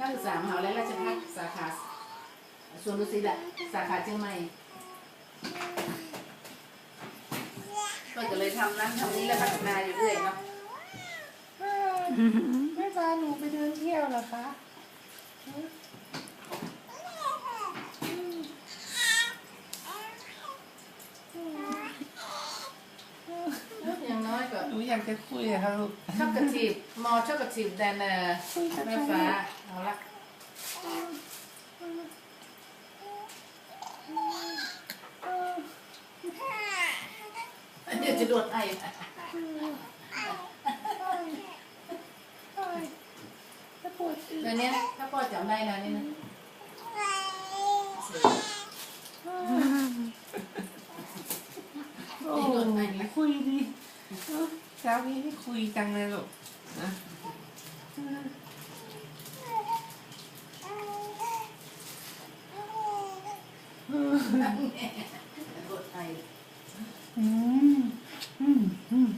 นักศึกษามหาวิทยาลัยราชภัฏสาขาสวนดุสิตอะสาขาเชียงใหม่ก็จะเลยทำนั้นทำนี้แล้วพัฒนาอยู่เรื่อยเนาะแม่พาหนูไปเดินเที่ยวเหรอคะ อย่างน้ อยก็หนูอยากจะคุยอะค่ะลูกช็อกโกทีฟมอช็อกโกทีฟแดนเนอร์คุยกับแม่ใครฟ้าเอาละเดี๋ยวจะโดดไอจะปวดอึเดี๋ยวนี้ถ้าพ่อจำได้นะนี่นะโอ้คุยดีเช้านี้ที่คุยจังเลยลูกนะอืมอืมอืม